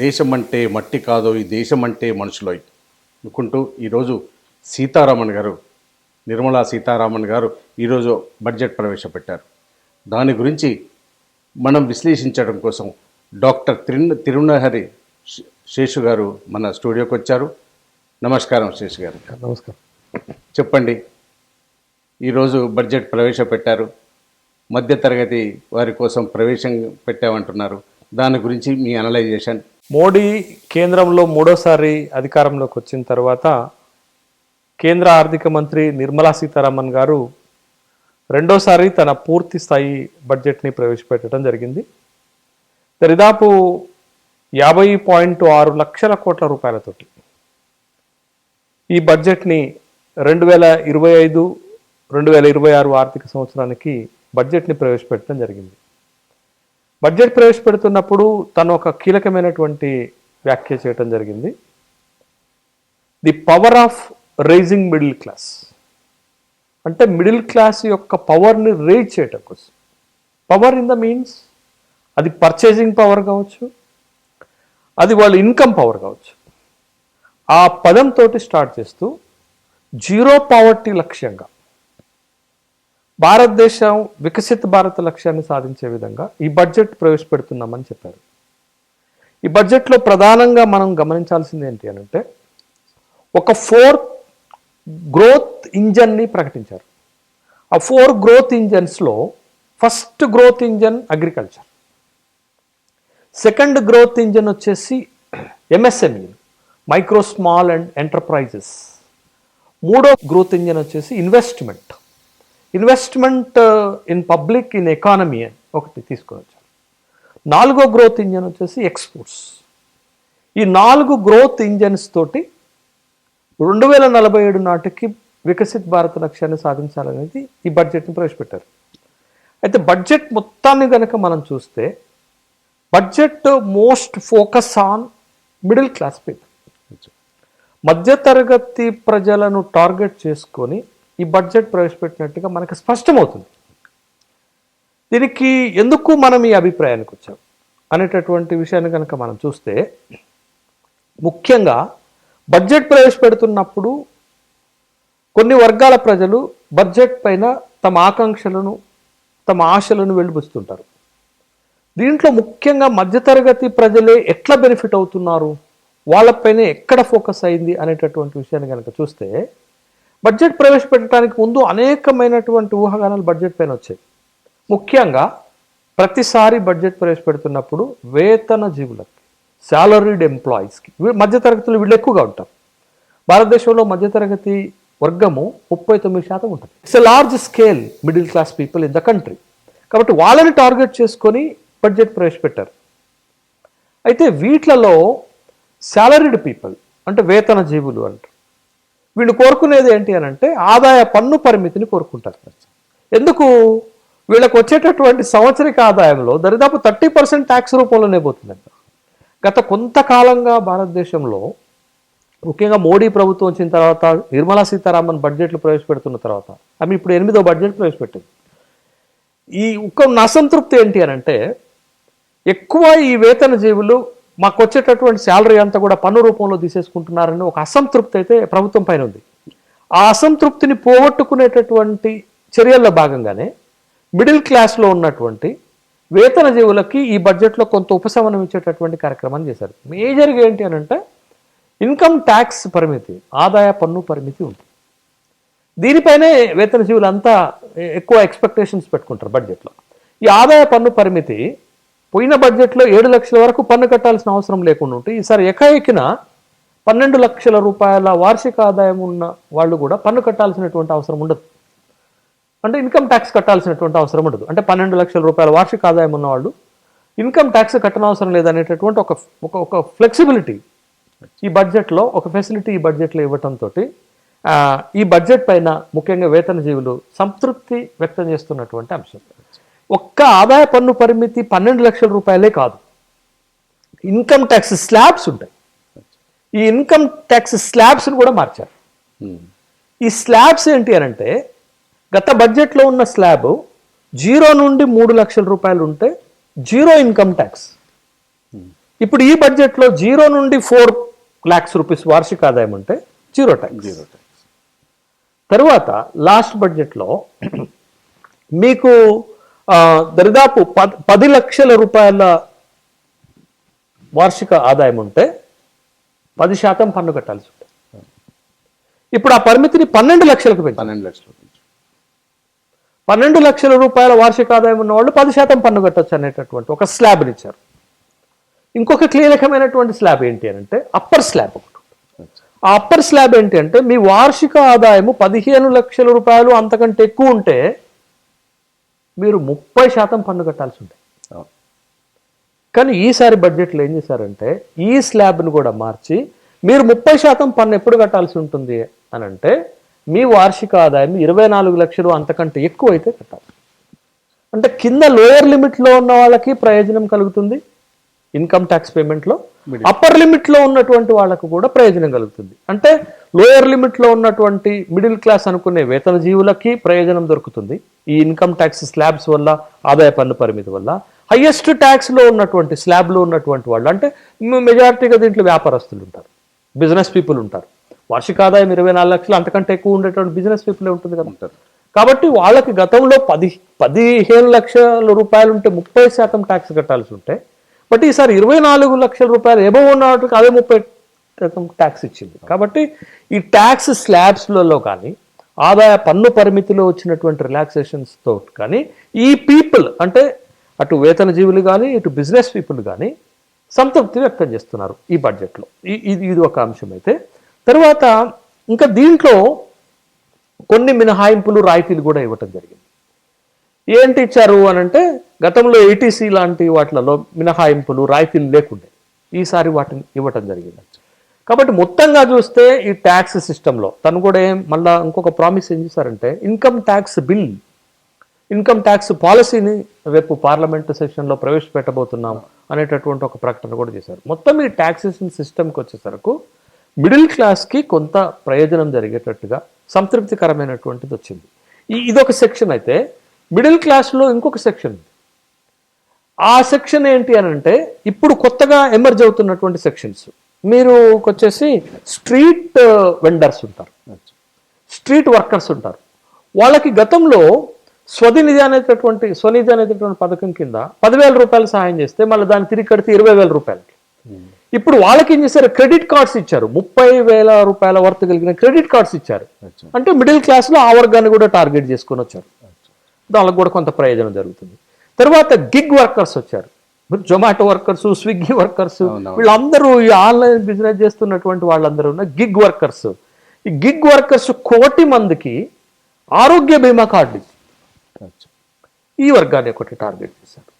దేశం అంటే మట్టి కాదో ఈ దేశం అంటే మనుషులోయ్ అనుకుంటూ ఈరోజు సీతారామన్ గారు నిర్మలా సీతారామన్ గారు ఈరోజు బడ్జెట్ ప్రవేశపెట్టారు. దాని గురించి మనం విశ్లేషించడం కోసం డాక్టర్ తిరుణ తిరునహరి శేషు గారు మన స్టూడియోకి వచ్చారు. నమస్కారం శేషు గారు. నమస్కారం. చెప్పండి ఈరోజు బడ్జెట్ ప్రవేశపెట్టారు. మధ్యతరగతి వారి కోసం ప్రవేశం పెట్టామంటున్నారు. దాని గురించి మీ అనలైజేషన్ మోడీ కేంద్రంలో మూడోసారి అధికారంలోకి వచ్చిన తర్వాత కేంద్ర ఆర్థిక మంత్రి నిర్మలా సీతారామన్ గారు రెండోసారి తన పూర్తి స్థాయి బడ్జెట్ని ప్రవేశపెట్టడం జరిగింది. దరిదాపు యాభై పాయింట్ ఆరు లక్షల కోట్ల రూపాయలతోటి ఈ బడ్జెట్ని రెండు వేల ఇరవై ఐదు రెండు వేల ఇరవై ఆరు ఆర్థిక సంవత్సరానికి బడ్జెట్ని ప్రవేశపెట్టడం జరిగింది. బడ్జెట్ ప్రవేశపెడుతున్నప్పుడు తను ఒక కీలకమైనటువంటి వ్యాఖ్య చేయటం జరిగింది. The power of rising middle class. అంటే మిడిల్ క్లాస్ యొక్క పవర్ని రేజ్ చేయటం కోసం. పవర్ ఇన్ ద మీన్స్ అది పర్చేసింగ్ పవర్ కావచ్చు అది వాళ్ళ ఇన్కమ్ పవర్ కావచ్చు. ఆ పదంతో స్టార్ట్ చేస్తూ జీరో పావర్టీ లక్ష్యంగా భారతదేశం వికసిత భారత లక్ష్యాన్ని సాధించే విధంగా ఈ బడ్జెట్ ప్రవేశపెడుతున్నామని చెప్పారు. ఈ బడ్జెట్లో ప్రధానంగా మనం గమనించాల్సింది ఏంటి అని అంటే ఒక ఫోర్ గ్రోత్ ఇంజన్ని ప్రకటించారు. ఆ four growth ఇంజన్స్లో first growth engine agriculture. Second growth engine వచ్చేసి MSME micro small and enterprises. మూడో గ్రోత్ ఇంజన్ వచ్చేసి investment. Investment in public in economy అని ఒకటి తీసుకొని వచ్చారు నాలుగో గ్రోత్ ఇంజన్ వచ్చేసి ఎక్స్పోర్ట్స్. ఈ నాలుగు గ్రోత్ ఇంజన్స్ తోటి రెండు వేల నలభై ఏడు నాటికి వికసిత్ భారత్ లక్ష్యాన్ని సాధించాలనేది ఈ బడ్జెట్ని ప్రవేశపెట్టారు. అయితే బడ్జెట్ మొత్తాన్ని కనుక మనం చూస్తే budget most focus on middle class people. మధ్యతరగతి ప్రజలను టార్గెట్ చేసుకొని ఈ బడ్జెట్ ప్రవేశపెట్టినట్టుగా మనకు స్పష్టమవుతుంది. దీనికి ఎందుకు మనం ఈ అభిప్రాయానికి వచ్చాం అనేటటువంటి విషయాన్ని కనుక మనం చూస్తే ముఖ్యంగా బడ్జెట్ ప్రవేశపెడుతున్నప్పుడు కొన్ని వర్గాల ప్రజలు బడ్జెట్ పైన తమ ఆకాంక్షలను తమ ఆశలను వెలిబుస్తుంటారు. దీంట్లో ముఖ్యంగా మధ్యతరగతి ప్రజలే ఎట్లా బెనిఫిట్ అవుతున్నారు? వాళ్ళపైనే ఎక్కడ ఫోకస్ అయింది? అనేటటువంటి విషయాన్ని కనుక చూస్తే బడ్జెట్ ప్రవేశపెట్టడానికి ముందు అనేకమైనటువంటి ఊహాగానాలు బడ్జెట్ పైన వచ్చాయి. ముఖ్యంగా ప్రతిసారి బడ్జెట్ ప్రవేశపెడుతున్నప్పుడు వేతన జీవులకి శాలరీడ్ ఎంప్లాయీస్కి మధ్యతరగతులు వీళ్ళు ఎక్కువగా ఉంటారు. భారతదేశంలో మధ్యతరగతి వర్గము ముప్పై తొమ్మిది శాతం ఉంటుంది. It's a large scale middle class people in the country కాబట్టి వాళ్ళని టార్గెట్ చేసుకొని బడ్జెట్ ప్రవేశపెట్టారు. అయితే వీటిలలో శాలరీడ్ పీపుల్ అంటే వేతన జీవులు అంటారు. వీళ్ళు కోరుకునేది ఏంటి అని అంటే ఆదాయ పన్ను పరిమితిని కోరుకుంటారు ఎందుకు? వీళ్ళకు వచ్చేటటువంటి సంవత్సరిక ఆదాయంలో దరిదాపు థర్టీ పర్సెంట్ ట్యాక్స్ రూపంలోనే పోతుందంట. గత కొంతకాలంగా భారతదేశంలో ముఖ్యంగా మోడీ ప్రభుత్వం వచ్చిన తర్వాత నిర్మలా సీతారామన్ బడ్జెట్లు ప్రవేశపెడుతున్న తర్వాత ఆమె ఇప్పుడు ఎనిమిదో బడ్జెట్ ప్రవేశపెట్టింది. ఈ ఒక్క అసంతృప్తి ఏంటి అని అంటే ఎక్కువ ఈ వేతన జీవులు మాకు వచ్చేటటువంటి శాలరీ అంతా కూడా పన్ను రూపంలో తీసేసుకుంటున్నారని ఒక అసంతృప్తి అయితే ప్రభుత్వం పైన ఉంది. ఆ అసంతృప్తిని పోగొట్టుకునేటటువంటి చర్యల్లో భాగంగానే మిడిల్ క్లాస్లో ఉన్నటువంటి వేతన జీవులకి ఈ బడ్జెట్లో కొంత ఉపశమనం ఇచ్చేటటువంటి కార్యక్రమాన్ని చేశారు. మేజర్గా ఏంటి అని అంటే ఇన్కమ్ ట్యాక్స్ పరిమితి ఆదాయ పన్ను పరిమితి ఉంది. దీనిపైనే వేతన జీవులంతా ఎక్కువ ఎక్స్పెక్టేషన్స్ పెట్టుకుంటారు బడ్జెట్లో. ఈ ఆదాయ పన్ను పరిమితి పోయిన బడ్జెట్లో ఏడు లక్షల వరకు పన్ను కట్టాల్సిన అవసరం లేకుండా ఉంటే ఈసారి ఎకాఎకిన పన్నెండు లక్షల రూపాయల వార్షిక ఆదాయం ఉన్న వాళ్ళు కూడా పన్ను కట్టాల్సినటువంటి అవసరం ఉండదు. అంటే ఇన్కమ్ ట్యాక్స్ కట్టాల్సినటువంటి అవసరం ఉండదు. అంటే పన్నెండు లక్షల రూపాయల వార్షిక ఆదాయం ఉన్నవాళ్ళు ఇన్కమ్ ట్యాక్స్ కట్టనవసరం లేదనేటటువంటి ఒక ఒక ఒక ఫ్లెక్సిబిలిటీ ఈ బడ్జెట్లో ఒక ఫెసిలిటీ ఈ బడ్జెట్లో ఇవ్వటంతో ఈ బడ్జెట్ పైన ముఖ్యంగా వేతన జీవులు సంతృప్తి వ్యక్తం చేస్తున్నటువంటి అంశం. ఒక్క ఆదాయ పన్ను పరిమితి పన్నెండు లక్షల రూపాయలే కాదు. ఇన్కమ్ ట్యాక్స్ స్లాబ్స్ ఉంటాయి. ఈ ఇన్కమ్ ట్యాక్స్ స్లాబ్స్ని కూడా మార్చారు. ఈ స్లాబ్స్ ఏంటి అని అంటే గత బడ్జెట్లో ఉన్న స్లాబ్ జీరో నుండి మూడు లక్షల రూపాయలు ఉంటే జీరో ఇన్కమ్ ట్యాక్స్. ఇప్పుడు ఈ బడ్జెట్లో జీరో నుండి ఫోర్ ల్యాక్స్ రూపీస్ వార్షిక ఆదాయం అంటే జీరో ట్యాక్స్. Zero tax. తర్వాత లాస్ట్ బడ్జెట్లో మీకు దరిదాపు పద్ పది లక్షల రూపాయల వార్షిక ఆదాయం ఉంటే పది శాతం పన్ను కట్టాల్సి ఉంటుంది ఇప్పుడు ఆ పరిమితిని పన్నెండు లక్షలకు పెంచారు పన్నెండు లక్షల పన్నెండు లక్షల రూపాయల వార్షిక ఆదాయం ఉన్న వాళ్ళు పది శాతం పన్ను కట్టొచ్చు అనేటటువంటి ఒక స్లాబ్ని ఇచ్చారు. ఇంకొక కీలకమైనటువంటి స్లాబ్ ఏంటి అని అంటే అప్పర్ స్లాబ్ ఒకటి. ఆ అప్పర్ స్లాబ్ ఏంటి అంటే మీ వార్షిక ఆదాయము పదిహేను లక్షల రూపాయలు అంతకంటే ఎక్కువ ఉంటే మీరు ముప్పై శాతం పన్ను కట్టాల్సి ఉంటుంది. కానీ ఈసారి బడ్జెట్లో ఏం చేశారంటే ఈ స్లాబ్ను కూడా మార్చి మీరు ముప్పై శాతం పన్ను ఎప్పుడు కట్టాల్సి ఉంటుంది అని అంటే మీ వార్షిక ఆదాయం ఇరవై నాలుగు లక్షలు అంతకంటే ఎక్కువ అయితే కట్టాలి అంటే కింద లోయర్ లిమిట్లో ఉన్న వాళ్ళకి ప్రయోజనం కలుగుతుంది ఇన్కమ్ ట్యాక్స్ పేమెంట్లో అప్పర్ లిమిట్లో ఉన్నటువంటి వాళ్ళకు కూడా ప్రయోజనం కలుగుతుంది. అంటే లోయర్ లిమిట్లో ఉన్నటువంటి మిడిల్ క్లాస్ అనుకునే వేతన జీవులకి ప్రయోజనం దొరుకుతుంది. ఈ ఇన్కమ్ ట్యాక్స్ స్లాబ్స్ వల్ల ఆదాయ పన్ను పరిమితి వల్ల హైయెస్ట్ ట్యాక్స్లో ఉన్నటువంటి స్లాబ్లో ఉన్నటువంటి వాళ్ళు అంటే మెజారిటీగా దీంట్లో వ్యాపారస్తులు ఉంటారు. బిజినెస్ పీపుల్ ఉంటారు. వార్షిక ఆదాయం ఇరవై నాలుగు లక్షలు అంతకంటే ఎక్కువ ఉండేటువంటి బిజినెస్ పీపుల్ ఉంటుంది కదా. కాబట్టి వాళ్ళకి గతంలో పది పదిహేను లక్షల రూపాయలు ఉంటే ముప్పై శాతం ట్యాక్స్ కట్టాల్సి ఉంటే బట్ ఈసారి ఇరవై నాలుగు లక్షల రూపాయలు ఎబో ఉన్న వాటికి అదే ముప్పై శాతం ట్యాక్స్ ఇచ్చింది. కాబట్టి ఈ ట్యాక్స్ స్లాబ్స్లలో కానీ ఆదాయ పన్ను పరిమితిలో వచ్చినటువంటి రిలాక్సేషన్స్తో కానీ ఈ పీపుల్ అంటే అటు వేతన జీవులు కానీ ఇటు బిజినెస్ పీపుల్ కానీ సంతృప్తి వ్యక్తం చేస్తున్నారు ఈ బడ్జెట్లో ఈ- ఇది ఇది ఒక అంశం అయితే. తర్వాత ఇంకా దీంట్లో కొన్ని మినహాయింపులు రాయితీలు కూడా ఇవ్వటం జరిగింది. ఏంటి ఇచ్చారు అని అంటే గతంలో ఏటీసీ లాంటి వాటిలలో మినహాయింపులు రాయితీలు లేకుండే ఈసారి వాటిని ఇవ్వటం జరిగింది. కాబట్టి మొత్తంగా చూస్తే ఈ ట్యాక్స్ సిస్టంలో తను కూడా ఏం మళ్ళా ఇంకొక ప్రామిస్ ఏం చేశారంటే income tax bill income tax పాలసీని రేపు పార్లమెంటు సెషన్లో ప్రవేశపెట్టబోతున్నాం అనేటటువంటి ఒక ప్రకటన కూడా చేశారు. మొత్తం ఈ ట్యాక్సేషన్ సిస్టమ్కి వచ్చేసరికి మిడిల్ క్లాస్కి కొంత ప్రయోజనం జరిగేటట్టుగా సంతృప్తికరమైనటువంటిది వచ్చింది. ఈ ఇదొక సెక్షన్ అయితే మిడిల్ క్లాస్లో ఇంకొక సెక్షన్. ఆ సెక్షన్ ఏంటి అని అంటే ఇప్పుడు కొత్తగా ఎమర్జ్ అవుతున్నటువంటి సెక్షన్స్. మీరు వచ్చేసి స్ట్రీట్ వెండర్స్ ఉంటారు. స్ట్రీట్ వర్కర్స్ ఉంటారు. వాళ్ళకి గతంలో స్వనిధి అనేటటువంటి స్వనిధి అనేటటువంటి పథకం కింద పదివేల రూపాయలు సహాయం చేస్తే మళ్ళీ దాన్ని తిరిగి కడితే ఇరవై వేల రూపాయలకి ఇప్పుడు వాళ్ళకి ఏం చేశారు? క్రెడిట్ కార్డ్స్ ఇచ్చారు. ముప్పై వేల రూపాయల వర్త్ కలిగిన క్రెడిట్ కార్డ్స్ ఇచ్చారు. అంటే మిడిల్ క్లాస్లో ఆ వర్గాన్ని కూడా టార్గెట్ చేసుకొని వచ్చారు. దానికి కూడా కొంత ప్రయోజనం జరుగుతుంది. తర్వాత గిగ్ వర్కర్స్ వచ్చారు. మీరు జొమాటో వర్కర్స్ స్విగ్గీ వర్కర్స్. వీళ్ళందరూ ఈ ఆన్లైన్ బిజినెస్ చేస్తున్నటువంటి వాళ్ళందరూ ఉన్న గిగ్ వర్కర్స్ ఈ గిగ్ వర్కర్స్ కోటి మందికి ఆరోగ్య బీమా కార్డు. ఈ వర్గాన్ని ఒకటి టార్గెట్ చేశారు.